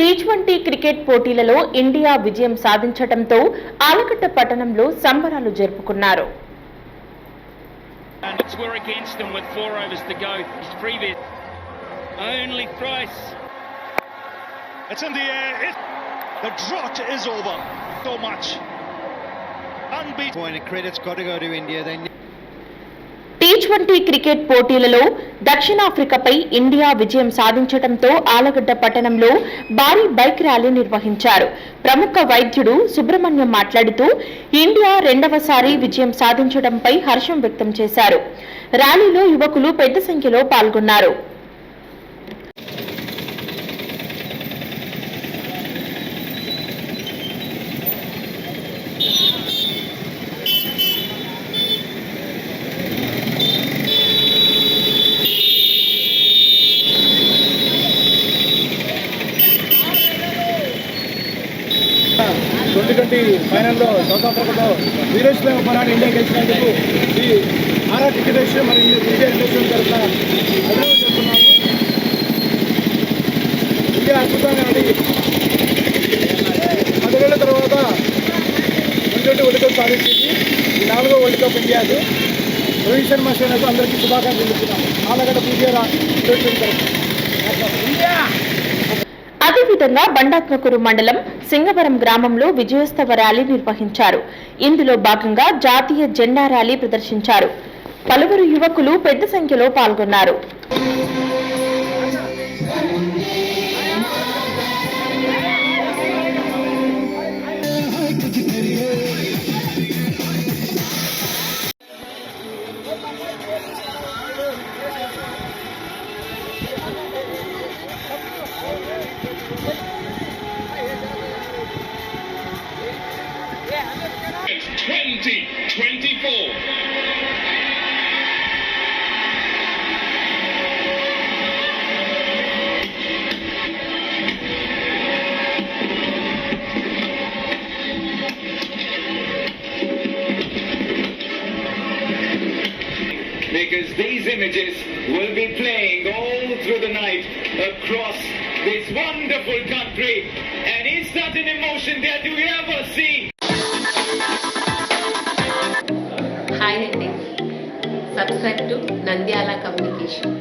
Tea twenty cricket పోటీలలో India విజయం సాధించడంతో ఆలకట్ట పట్టణంలో సంబరాలు జరుపుకున్నారు. Unbeaten. Point of credit's got twenty cricket పోటీలలో దక్షిణాఫ్రికాపై ఇండియా విజయం సాధించడంతో ఆలగడ్డ పట్టణంలో భారీ బైక్ ర్యాలీ నిర్వహించారు. ప్రముఖ వైద్యుడు సుబ్రహ్మణ్యం మాట్లాడుతూ ఇండియా రెండవసారి విజయం సాధించడంపై హర్షం వ్యక్తం చేశారు. ర్యాలీలో యువకులు పెద్ద సంఖ్యలో పాల్గొన్నారు. ట్వంటీ ట్వంటీ ఫైనల్లో సౌత్ ఆఫ్రికాతో వీరేశ్వర పోరాడి ఇండియా గెలిచినందుకు ఈ ఆరా టికెట్ విషయం మరి ఇండియా ఇండస్ట్రీ తరఫున అభినందన చెప్తున్నాము. ఇండియా అద్భుతంగా ఆడి పదేళ్ళ తర్వాత ట్వంటీ వరల్డ్ కప్ సాధించింది నాలుగో వరల్డ్ కప్ ఇండియాకు రోహిత్ శర్మ శ్రేణులకు అందరికీ శుభాకాంక్షలు చెప్తున్నాము. ఆలగడ్డ పూజ తరఫున అదేవిధంగా బండాత్మకూరు మండలం సింగవరం గ్రామంలో విజయోత్సవ ర్యాలీ నిర్వహించారు. ఇందులో భాగంగా జాతీయ జెండా ర్యాలీ ప్రదర్శించారు. పలువురు యువకులు పెద్ద సంఖ్యలో పాల్గొన్నారు. Twenty twenty-four. Because these images will be playing all through the night across this wonderful country. And is not an emotion that you ever see? Hi అండి సబ్స్క్రైబ్ టు నంద్యాల కమ్యూనికేషన్